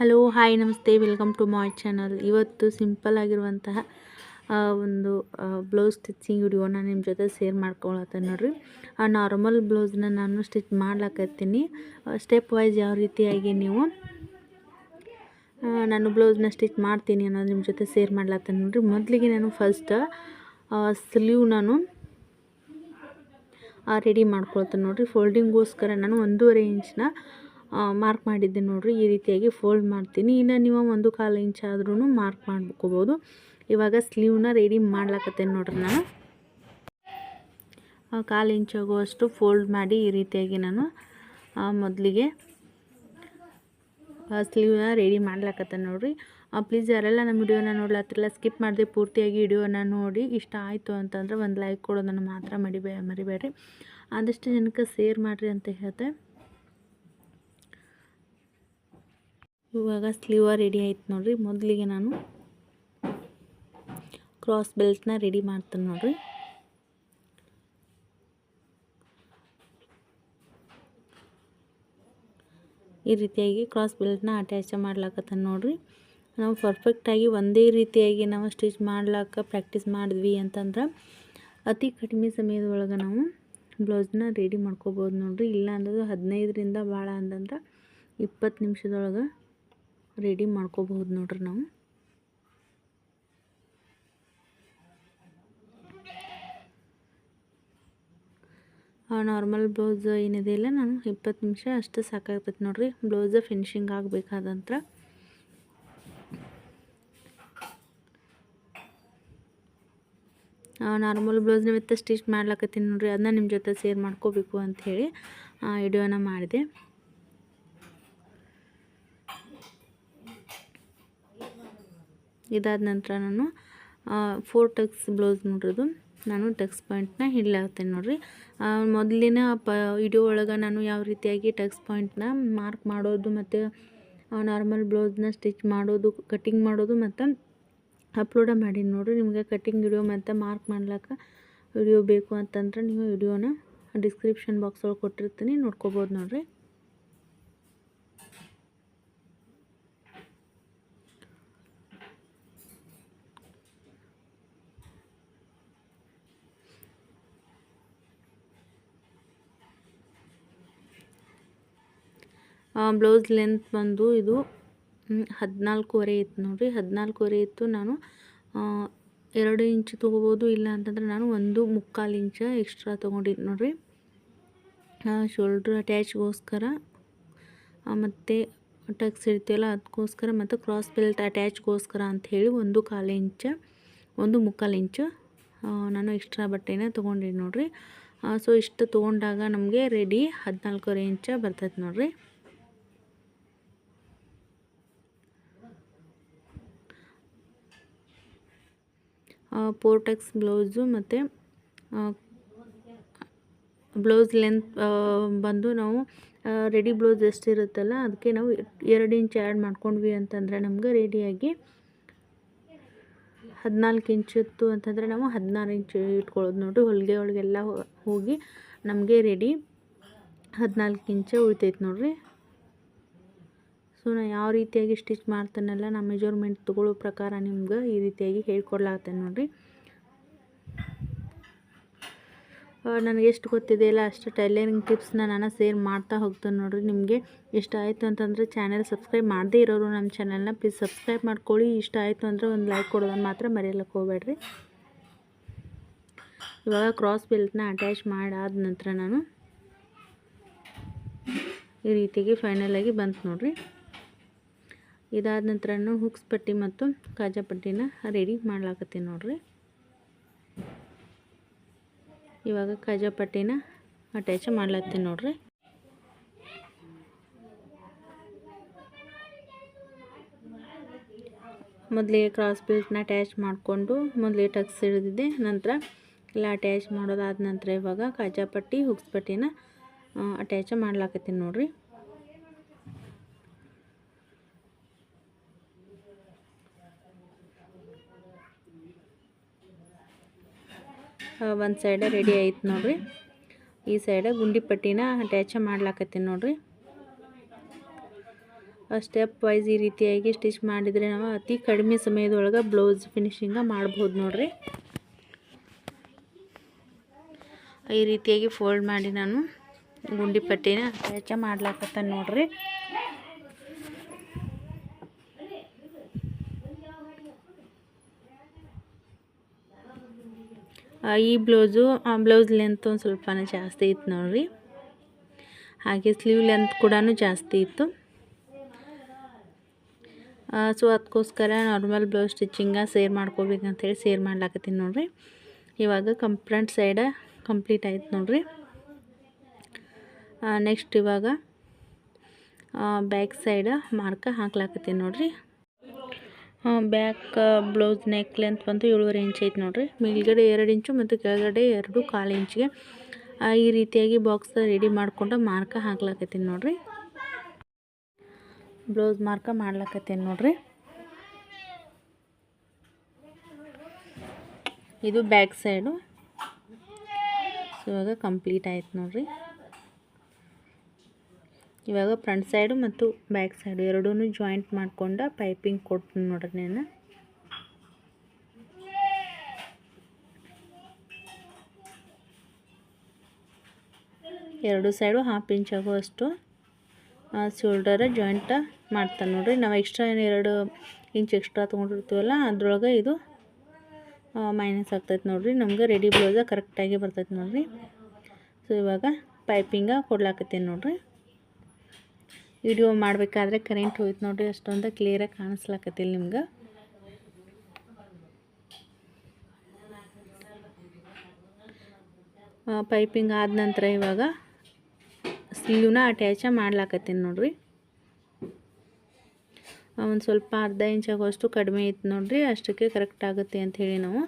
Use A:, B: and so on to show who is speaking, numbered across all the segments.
A: Hello, hi, ನಮಸ್ತೆ, welcome to my channel. ಇವತ್ತು simple ಆಗಿರುವಂತಹ ಒಂದು ಬ್ಲೌಸ್ ಸ್ಟಿಚಿಂಗ್ ವಿಡಿಯೋನ ನಿಮ್ಮ ಜೊತೆ ಶೇರ್ ಮಾಡ್ಕೊಳತ್ತೆ ನೋಡ್ರಿ. ಆ ನಾರ್ಮಲ್ ಬ್ಲೌಸ್ನ ನಾನು ಸ್ಟಿಚ್ ಮಾಡ್ಲಾಕತ್ತೀನಿ. ಸ್ಟೆಪ್ ವೈಸ್ ಯಾವ ರೀತಿಯಾಗಿ ನೀವು ನಾನು ಬ್ಲೌಸ್ನ ಸ್ಟಿಚ್ ಮಾಡ್ತೀನಿ ಅನ್ನೋದು ನಿಮ್ಮ ಜೊತೆ ಶೇರ್ ಮಾಡ್ಲತ್ತೆ ನೋಡ್ರಿ. ಮೊದಲಿಗೆ ನಾನು ಫಸ್ಟ್ ಸ್ಲೀವ್ ನಾನು ರೆಡಿ ಮಾಡ್ಕೊಳ್ತೇನೆ ನೋಡಿರಿ. ಫೋಲ್ಡಿಂಗ್ಗೋಸ್ಕರ ನಾನು ಒಂದೂವರೆ ಇಂಚನ್ನ ಮಾರ್ಕ್ ಮಾಡಿದ್ದೆ ನೋಡಿರಿ, ಈ ರೀತಿಯಾಗಿ ಫೋಲ್ಡ್ ಮಾಡ್ತೀನಿ. ಇನ್ನು ನೀವು ಒಂದು ಕಾಲು ಇಂಚ್ ಆದ್ರೂ ಮಾರ್ಕ್ ಮಾಡ್ಕೋಬೋದು. ಇವಾಗ ಸ್ಲೀವ್ನ ರೆಡಿ ಮಾಡ್ಲಾಕತ್ತೇನೆ ನೋಡ್ರಿ ನಾನು. ಕಾಲು ಇಂಚ್ ಆಗುವಷ್ಟು ಫೋಲ್ಡ್ ಮಾಡಿ ಈ ರೀತಿಯಾಗಿ ನಾನು ಮೊದಲಿಗೆ ಸ್ಲೀವ್ನ ರೆಡಿ ಮಾಡ್ಲಾಕತ್ತೇನೆ ನೋಡಿರಿ. ಪ್ಲೀಸ್ ಯಾರೆಲ್ಲ ನಮ್ಮ ವಿಡಿಯೋನ ನೋಡ್ಲತ್ತಿರಲ್ಲ ಸ್ಕಿಪ್ ಮಾಡಿದೆ ಪೂರ್ತಿಯಾಗಿ ವಿಡಿಯೋನ ನೋಡಿ, ಇಷ್ಟ ಆಯಿತು ಅಂತಂದ್ರೆ ಒಂದು ಲೈಕ್ ಕೊಡೋದನ್ನು ಮಾತ್ರ ಮಡಿಬೇ ಮರಿಬೇಡ್ರಿ. ಆದಷ್ಟು ಜನಕ್ಕೆ ಶೇರ್ ಮಾಡಿರಿ ಅಂತ ಹೇಳ್ತೆ. ಇವಾಗ ಸ್ಲೀವ ರೆಡಿ ಆಯ್ತು ನೋಡ್ರಿ. ಮೊದಲಿಗೆ ನಾನು ಕ್ರಾಸ್ ಬೆಲ್ಟ್ನ ರೆಡಿ ಮಾಡ್ತೇನೆ ನೋಡ್ರಿ. ಈ ರೀತಿಯಾಗಿ ಕ್ರಾಸ್ ಬೆಲ್ಟ್ನ ಅಟ್ಯಾಚ್ ಮಾಡ್ಲಾಕತ್ತಾನ ನೋಡ್ರಿ. ನಾವು ಪರ್ಫೆಕ್ಟಾಗಿ ಒಂದೇ ರೀತಿಯಾಗಿ ನಾವು ಸ್ಟಿಚ್ ಮಾಡ್ಲಾಕ ಪ್ರಾಕ್ಟೀಸ್ ಮಾಡಿದ್ವಿ ಅಂತಂದ್ರೆ ಅತಿ ಕಡಿಮೆ ಸಮಯದೊಳಗೆ ನಾವು ಬ್ಲೌಸ್ನ ರೆಡಿ ಮಾಡ್ಕೋಬೋದು ನೋಡ್ರಿ. ಇಲ್ಲ ಅಂದ್ರೆ ಹದಿನೈದರಿಂದ ಭಾಳ ಅಂತಂದ್ರೆ ಇಪ್ಪತ್ತು ನಿಮಿಷದೊಳಗೆ ರೆಡಿ ಮಾಡ್ಕೋಬಹುದು ನೋಡ್ರಿ ನಾವು. ನಾರ್ಮಲ್ ಬ್ಲೌಸ್ ಏನಿದೆ ಇಲ್ಲ, ನಾನು ಇಪ್ಪತ್ತು ನಿಮಿಷ ಅಷ್ಟು ಸಾಕಾಗ್ತೈತೆ ನೋಡ್ರಿ. ಬ್ಲೌಸ್ ಫಿನಿಶಿಂಗ್ ಆಗಬೇಕಾದಂತ್ರ ನಾರ್ಮಲ್ ಬ್ಲೌಸ್ ವಿತ್ ಸ್ಟಿಚ್ ಮಾಡ್ಲಕತ್ತೀನಿ ನೋಡ್ರಿ. ಅದನ್ನ ನಿಮ್ಮ ಜೊತೆ ಸೇರ್ ಮಾಡ್ಕೋಬೇಕು ಅಂಥೇಳಿ ವಿಡಿಯೋನ ಮಾಡಿದೆ. ಇದಾದ ನಂತರ ನಾನು ಫೋರ್ ಟಕ್ಸ್ ಬ್ಲೌಸ್ ನೋಡ್ರದು. ನಾನು ಟಕ್ಸ್ ಪಾಯಿಂಟ್ನ ಹಿಡ್ಲಾಗ್ತೇನೆ ನೋಡ್ರಿ. ಮೊದಲಿನ ಪ ವಿಡಿಯೋ ಒಳಗೆ ನಾನು ಯಾವ ರೀತಿಯಾಗಿ ಟಕ್ಸ್ ಪಾಯಿಂಟ್ನ ಮಾರ್ಕ್ ಮಾಡೋದು ಮತ್ತು ನಾರ್ಮಲ್ ಬ್ಲೌಸ್ನ ಸ್ಟಿಚ್ ಮಾಡೋದು ಕಟ್ಟಿಂಗ್ ಮಾಡೋದು ಮತ್ತು ಅಪ್ಲೋಡ ಮಾಡೀನಿ ನೋಡ್ರಿ. ನಿಮಗೆ ಕಟ್ಟಿಂಗ್ ವಿಡಿಯೋ ಮತ್ತು ಮಾರ್ಕ್ ಮಾಡ್ಲಿಕ್ಕೆ ವಿಡಿಯೋ ಬೇಕು ಅಂತಂದ್ರೆ ನೀವು ವಿಡಿಯೋನ ಡಿಸ್ಕ್ರಿಪ್ಷನ್ ಬಾಕ್ಸ್ ಒಳಗೆ ಕೊಟ್ಟಿರ್ತೀನಿ. ನೋಡ್ಕೋಬೋದು ನೋಡ್ರಿ. ಬ್ಲೌಸ್ ಲೆಂತ್ ಬಂದು ಇದು ಹದಿನಾಲ್ಕೂವರೆ ಇತ್ತು ನೋಡಿರಿ. ಹದಿನಾಲ್ಕೂವರೆ ಇತ್ತು. ನಾನು ಎರಡು ಇಂಚು ತೊಗೋಬೋದು ಇಲ್ಲ ಅಂತಂದ್ರೆ ನಾನು ಒಂದು ಮುಕ್ಕಾಲು ಇಂಚ ಎಕ್ಸ್ಟ್ರಾ ತೊಗೊಂಡಿದ್ದು ನೋಡಿರಿ. ಶೋಲ್ಡ್ರ್ ಅಟ್ಯಾಚ್ಗೋಸ್ಕರ ಮತ್ತು ಟಕ್ಸ್ ಇರ್ತೀವಲ್ಲ ಅದಕ್ಕೋಸ್ಕರ ಮತ್ತು ಕ್ರಾಸ್ ಬೆಲ್ಟ್ ಅಟ್ಯಾಚ್ಗೋಸ್ಕರ ಅಂಥೇಳಿ ಒಂದು ಕಾಲು ಇಂಚ, ಒಂದು ಮುಕ್ಕಾಲು ಇಂಚು ನಾನು ಎಕ್ಸ್ಟ್ರಾ ಬಟ್ಟೆನ ತೊಗೊಂಡಿದ್ದು ನೋಡಿರಿ. ಸೊ ಇಷ್ಟು ತೊಗೊಂಡಾಗ ನಮಗೆ ರೆಡಿ ಹದಿನಾಲ್ಕೂವರೆ ಇಂಚ ಬರ್ತೈತೆ ನೋಡಿರಿ. ಪೋರ್ಟೆಕ್ಸ್ ಬ್ಲೌಸು ಮತ್ತು ಬ್ಲೌಸ್ ಲೆಂತ್ ಬಂದು ನಾವು ರೆಡಿ ಬ್ಲೌಸ್ ಎಷ್ಟಿರುತ್ತಲ್ಲ ಅದಕ್ಕೆ ನಾವು ಎರಡು ಇಂಚ್ ಆ್ಯಡ್ ಮಾಡ್ಕೊಂಡ್ವಿ ಅಂತಂದರೆ ನಮ್ಗೆ ರೆಡಿಯಾಗಿ ಹದಿನಾಲ್ಕು ಇಂಚಿತ್ತು ಅಂತಂದರೆ ನಾವು ಹದಿನಾರು ಇಂಚ್ ಇಟ್ಕೊಳ್ಳೋದು. ನೋಡಿರಿ, ಹೊಲಿಗೆ ಒಳಗೆಲ್ಲ ಹೋಗಿ ನಮಗೆ ರೆಡಿ ಹದಿನಾಲ್ಕು ಇಂಚೆ ಉಳಿತೈತೆ ನೋಡಿರಿ. ಸೊ ನಾನು ಯಾವ ರೀತಿಯಾಗಿ ಸ್ಟಿಚ್ ಮಾಡ್ತೇನೆಲ್ಲ ನಾನು ಮೆಜರ್ಮೆಂಟ್ ತೊಗೊಳ್ಳೋ ಪ್ರಕಾರ ನಿಮ್ಗೆ ಈ ರೀತಿಯಾಗಿ ಹೇಳ್ಕೊಡ್ಲಾಗ್ತೇನೆ ನೋಡಿರಿ. ನನಗೆ ಎಷ್ಟು ಗೊತ್ತಿದೆ ಇಲ್ಲ, ಅಷ್ಟು ಟೈಲರಿಂಗ್ ಟಿಪ್ಸ್ನ ನಾನು ಸೇರ್ ಮಾಡ್ತಾ ಹೋಗ್ತೇನೆ ನೋಡಿರಿ ನಿಮಗೆ. ಇಷ್ಟ ಆಯಿತು ಅಂತಂದರೆ ಚಾನೆಲ್ ಸಬ್ಸ್ಕ್ರೈಬ್ ಮಾಡದೇ ಇರೋರು ನಮ್ಮ ಚಾನೆಲ್ನ ಪ್ಲೀಸ್ ಸಬ್ಸ್ಕ್ರೈಬ್ ಮಾಡ್ಕೊಳ್ಳಿ. ಇಷ್ಟ ಆಯಿತು ಅಂದರೆ ಒಂದು ಲೈಕ್ ಕೊಡೋದನ್ನು ಮಾತ್ರ ಮರೆಯಲಿಕ್ಕೆ ಹೋಗಬೇಡ್ರಿ. ಇವಾಗ ಕ್ರಾಸ್ ಬೆಲ್ಟ್ನ ಅಟ್ಯಾಚ್ ಮಾಡಾದ ನಂತರ ನಾನು ಈ ರೀತಿಯಾಗಿ ಫೈನಲಾಗಿ ಬಂತು ನೋಡಿರಿ. ಇದಾದ ನಂತರ ಹುಕ್ಸ್ ಪಟ್ಟಿ ಮತ್ತು ಕಾಜಾ ಪಟ್ಟಿನ ರೆಡಿ ಮಾಡ್ಲಾಕತ್ತೀನಿ ನೋಡ್ರಿ. ಇವಾಗ ಕಾಜಾ ಪಟ್ಟಿನ ಅಟ್ಯಾಚ್ ಮಾಡ್ಲತ್ತೀನಿ ನೋಡ್ರಿ. ಮೊದಲಿಗೆ ಕ್ರಾಸ್ ಬಿಲ್ಟ್ನ ಅಟ್ಯಾಚ್ ಮಾಡಿಕೊಂಡು ಮೊದಲಿಗೆ ಟಕ್ಸ್ ಹಿಡಿದಿದ್ದೆ, ನಂತರ ಎಲ್ಲ ಅಟ್ಯಾಚ್ ಮಾಡೋದಾದ ನಂತರ ಇವಾಗ ಕಾಜಾ ಪಟ್ಟಿ, ಹುಕ್ಸ್ ಪಟ್ಟಿನ ಅಟ್ಯಾಚ್ ಮಾಡ್ಲಾಕತ್ತೀನಿ ನೋಡಿರಿ. ಒಂದು ಸೈಡ ರೆಡಿ ಆಯ್ತು ನೋಡಿರಿ. ಈ ಸೈಡ ಗುಂಡಿ ಪಟ್ಟಿನ ಅಟ್ಯಾಚ ಮಾಡ್ಲಾಕತ್ತೀನಿ ನೋಡಿರಿ. ಸ್ಟೆಪ್ ವೈಸ್ ಈ ರೀತಿಯಾಗಿ ಸ್ಟಿಚ್ ಮಾಡಿದರೆ ನಾವು ಅತಿ ಕಡಿಮೆ ಸಮಯದೊಳಗೆ ಬ್ಲೌಸ್ ಫಿನಿಶಿಂಗ ಮಾಡ್ಬೋದು ನೋಡ್ರಿ. ಈ ರೀತಿಯಾಗಿ ಫೋಲ್ಡ್ ಮಾಡಿ ನಾನು ಗುಂಡಿ ಪಟ್ಟಿನ ಅಟ್ಯಾಚ ಮಾಡ್ಲಾಕತ್ತ ನೋಡ್ರಿ. ಈ ಬ್ಲೌಸು ಬ್ಲೌಸ್ ಲೆಂತ್ ಒಂದು ಸ್ವಲ್ಪ ಜಾಸ್ತಿ ಇತ್ತು ನೋಡಿರಿ. ಹಾಗೆ ಸ್ಲೀವ್ ಲೆಂತ್ ಕೂಡ ಜಾಸ್ತಿ ಇತ್ತು. ಸೊ ಅದಕ್ಕೋಸ್ಕರ ನಾರ್ಮಲ್ ಬ್ಲೌಸ್ ಸ್ಟಿಚಿಂಗ ಸೇರ್ ಮಾಡ್ಕೋಬೇಕಂತೇಳಿ ಸೇರ್ ಮಾಡ್ಲಾಕತ್ತೀನಿ ನೋಡಿರಿ. ಇವಾಗ ಕಂಪ್ರಂಟ್ ಸೈಡ ಕಂಪ್ಲೀಟ್ ಆಯ್ತು ನೋಡಿರಿ. ನೆಕ್ಸ್ಟ್ ಇವಾಗ ಬ್ಯಾಕ್ ಸೈಡ ಮಾರ್ಕ ಹಾಕ್ಲಾಕತ್ತೀನಿ ನೋಡ್ರಿ. ಬ್ಯಾಕ್ ಬ್ಲೌಸ್ ನೆಕ್ ಲೆಂತ್ ಬಂದು ಏಳುವರೆ ಇಂಚ್ ಐತೆ ನೋಡ್ರಿ. ಮೇಲ್ಗಡೆ ಎರಡು ಇಂಚು ಮತ್ತು ಕೆಳಗಡೆ ಎರಡು ಕಾಲು ಇಂಚಿಗೆ ಈ ರೀತಿಯಾಗಿ ಬಾಕ್ಸ್ ರೆಡಿ ಮಾಡಿಕೊಂಡು ಮಾರ್ಕ ಹಾಕ್ಲಾಕತ್ತೀನಿ ನೋಡ್ರಿ. ಬ್ಲೌಸ್ ಮಾರ್ಕ ಮಾಡ್ಲಾಕತ್ತೀನಿ ನೋಡ್ರಿ. ಇದು ಬ್ಯಾಕ್ ಸೈಡು ಸೊ ಇವಾಗ ಕಂಪ್ಲೀಟ್ ಆಯ್ತು ನೋಡ್ರಿ. ಇವಾಗ ಫ್ರಂಟ್ ಸೈಡು ಮತ್ತು ಬ್ಯಾಕ್ ಸೈಡು ಎರಡೂ ಜಾಯಿಂಟ್ ಮಾಡಿಕೊಂಡು ಪೈಪಿಂಗ್ ಕೊಡ್ತೀನಿ ನೋಡ್ರಿ ನಾನು. ಎರಡು ಸೈಡು ಹಾಫ್ ಇಂಚ್ ಆಗುವಷ್ಟು ಶೋಲ್ಡರ ಜಾಯಿಂಟ ಮಾಡ್ತಾನೆ ನೋಡ್ರಿ. ನಾವು ಎಕ್ಸ್ಟ್ರಾ ಏನು ಎರಡು ಇಂಚ್ ಎಕ್ಸ್ಟ್ರಾ ತೊಗೊಂಡಿರ್ತೀವಲ್ಲ, ಅದ್ರೊಳಗೆ ಇದು ಮೈನಸ್ ಆಗ್ತೈತೆ ನೋಡ್ರಿ. ನಮ್ಗೆ ರೆಡಿ ಬ್ಲೌಸ ಕರೆಕ್ಟಾಗಿ ಬರ್ತೈತೆ ನೋಡ್ರಿ. ಸೊ ಇವಾಗ ಪೈಪಿಂಗ ಕೊಡ್ಲಾಕತ್ತೀನಿ ನೋಡ್ರಿ. ವಿಡಿಯೋ ಮಾಡಬೇಕಾದ್ರೆ ಕರೆಂಟ್ ಹೋಯ್ತು ನೋಡಿರಿ, ಅಷ್ಟೊಂದು ಕ್ಲಿಯರಾಗಿ ಕಾಣಿಸ್ಲಾಕತ್ತಿಲ್ಲ ನಿಮ್ಗೆ. ಪೈಪಿಂಗ್ ಆದ ನಂತರ ಇವಾಗ ಸ್ಲೀವ್ನ ಅಟ್ಯಾಚ ಮಾಡ್ಲಾಕತ್ತೀನಿ ನೋಡ್ರಿ. ಒಂದು ಸ್ವಲ್ಪ ಅರ್ಧ ಇಂಚ್ ಆಗುವಷ್ಟು ಕಡಿಮೆ ಇತ್ತು ನೋಡ್ರಿ, ಅಷ್ಟಕ್ಕೆ ಕರೆಕ್ಟ್ ಆಗುತ್ತೆ ಅಂತ ಹೇಳಿ ನಾವು.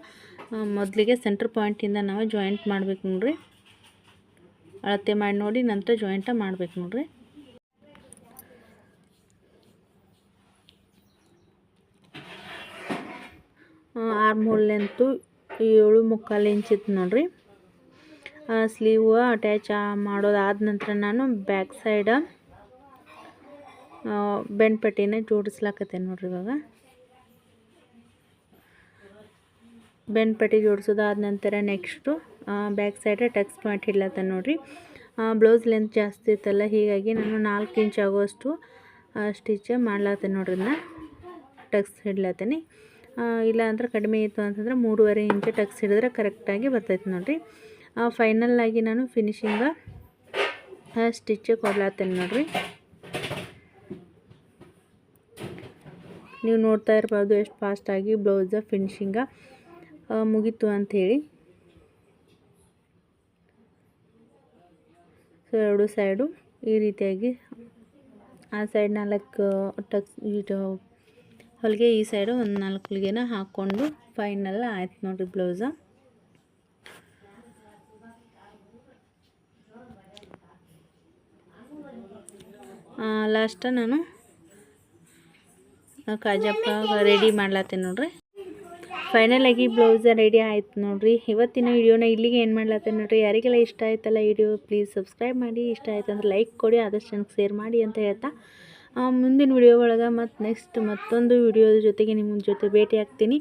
A: ಮೊದಲಿಗೆ ಸೆಂಟ್ರ್ ಪಾಯಿಂಟಿಂದ ನಾವು ಜಾಯಿಂಟ್ ಮಾಡ್ಬೇಕು ನೋಡ್ರಿ. ಅಳತೆ ಮಾಡಿ ನೋಡಿ, ನಂತರ ಜಾಯಿಂಟ ಮಾಡ್ಬೇಕು ನೋಡ್ರಿ. ಆರ್ಮ್ ಹೋಲ್ ಲೆಂತು ಏಳು ಮುಕ್ಕಾಲು ಇಂಚ್ ಇತ್ತು ನೋಡ್ರಿ. ಸ್ಲೀವ್ ಅಟ್ಯಾಚ್ ಮಾಡೋದಾದ ನಂತರ ನಾನು ಬ್ಯಾಕ್ ಸೈಡ ಬೆಂಡ್ ಪಟ್ಟಿನ ಜೋಡಿಸ್ಲಾಕತ್ತೇನೆ ನೋಡ್ರಿ ಇವಾಗ. ಬೆಂಡ್ ಪಟ್ಟಿ ಜೋಡಿಸೋದಾದ ನಂತರ next back side tucks point ಹಿಡ್ಲತ್ತ ನೋಡ್ರಿ. ಬ್ಲೌಸ್ ಲೆಂತ್ ಜಾಸ್ತಿ ಇತ್ತಲ್ಲ, ಹೀಗಾಗಿ ನಾನು ನಾಲ್ಕು ಇಂಚ್ ಆಗುವಷ್ಟು ಸ್ಟಿಚ್ ಮಾಡ್ಲಾತ್ತೆ ನೋಡ್ರಿ ಇದನ್ನ ಟಕ್ಸ್ ಹಿಡ್ಲತ್ತೀನಿ ಇಲ್ಲ ಅಂದ್ರೆ ಕಡಿಮೆ ಇತ್ತು ಅಂತಂದ್ರೆ ಮೂರುವರೆ ಇಂಚು ಟಕ್ಸ್ ಹಿಡಿದ್ರೆ ಕರೆಕ್ಟಾಗಿ ಬರ್ತೈತೆ ನೋಡಿರಿ. ಫೈನಲ್ ಆಗಿ ನಾನು ಫಿನಿಶಿಂಗ ಸ್ಟಿಚ್ ಕೊಡ್ಲಾತೇನೆ ನೋಡಿರಿ. ನೀವು ನೋಡ್ತಾ ಇರ್ಬೋದು ಎಷ್ಟು ಫಾಸ್ಟಾಗಿ ಬ್ಲೌಸ ಫಿನಿಶಿಂಗ ಮುಗೀತು ಅಂಥೇಳಿ. ಸೊ ಎರಡು ಸೈಡು ಈ ರೀತಿಯಾಗಿ, ಆ ಸೈಡ್ ನಾಲ್ಕು ಟಕ್ಸ್ ಹೊಲಿಗೆ ಈ ಸೈಡು ಒಂದು ನಾಲ್ಕು ಹೊಲಿಗೆನ ಹಾಕ್ಕೊಂಡು ಫೈನಲ್ ಆಯ್ತು ನೋಡಿರಿ ಬ್ಲೌಸ. ಲಾಸ್ಟ ನಾನು ಕಾಜಪ್ಪ ರೆಡಿ ಮಾಡ್ಲತ್ತೀನಿ ನೋಡ್ರಿ. ಫೈನಲ್ ಆಗಿ ಬ್ಲೌಸ ರೆಡಿ ಆಯ್ತು ನೋಡ್ರಿ. ಇವತ್ತಿನ ವಿಡಿಯೋನ ಇಲ್ಲಿಗೆ ಏನು ಮಾಡ್ಲತ್ತೀನಿ ನೋಡ್ರಿ. ಯಾರಿಗೆಲ್ಲ ಇಷ್ಟ ಆಯ್ತಲ್ಲ ವಿಡಿಯೋ ಪ್ಲೀಸ್ ಸಬ್ಸ್ಕ್ರೈಬ್ ಮಾಡಿ. ಇಷ್ಟ ಆಯ್ತು ಅಂದ್ರೆ ಲೈಕ್ ಕೊಡಿ, ಆದಷ್ಟು ನನಗೆ ಶೇರ್ ಮಾಡಿ ಅಂತ ಹೇಳ್ತಾ. ಮುಂದಿನ ವಿಡಿಯೋ ಒಳಗೆ ಮತ್ತು ನೆಕ್ಸ್ಟ್ ಮತ್ತೊಂದು ವಿಡಿಯೋದ ಜೊತೆಗೆ ನಿಮ್ಮ ಜೊತೆ ಭೇಟಿ ಆಗ್ತೀನಿ.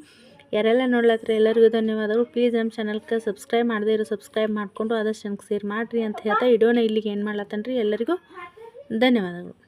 A: ಯಾರೆಲ್ಲ ನೋಡ್ಲತ್ರ ಎಲ್ಲರಿಗೂ ಧನ್ಯವಾದಗಳು. ಪ್ಲೀಸ್ ನಮ್ಮ ಚಾನಲ್ಗೆ ಸಬ್ಸ್ಕ್ರೈಬ್ ಮಾಡದೇ ಇರೋ ಸಬ್ಸ್ಕ್ರೈಬ್ ಮಾಡಿಕೊಂಡು ಆದಷ್ಟು ನನಗೆ ಶೇರ್ ಮಾಡಿರಿ ಅಂತ ಹೇಳ್ತಾ ಇಡೋಣ. ಇಲ್ಲಿಗೆ ಏನು ಮಾಡ್ಲತ್ತನ್ರಿ? ಎಲ್ಲರಿಗೂ ಧನ್ಯವಾದಗಳು.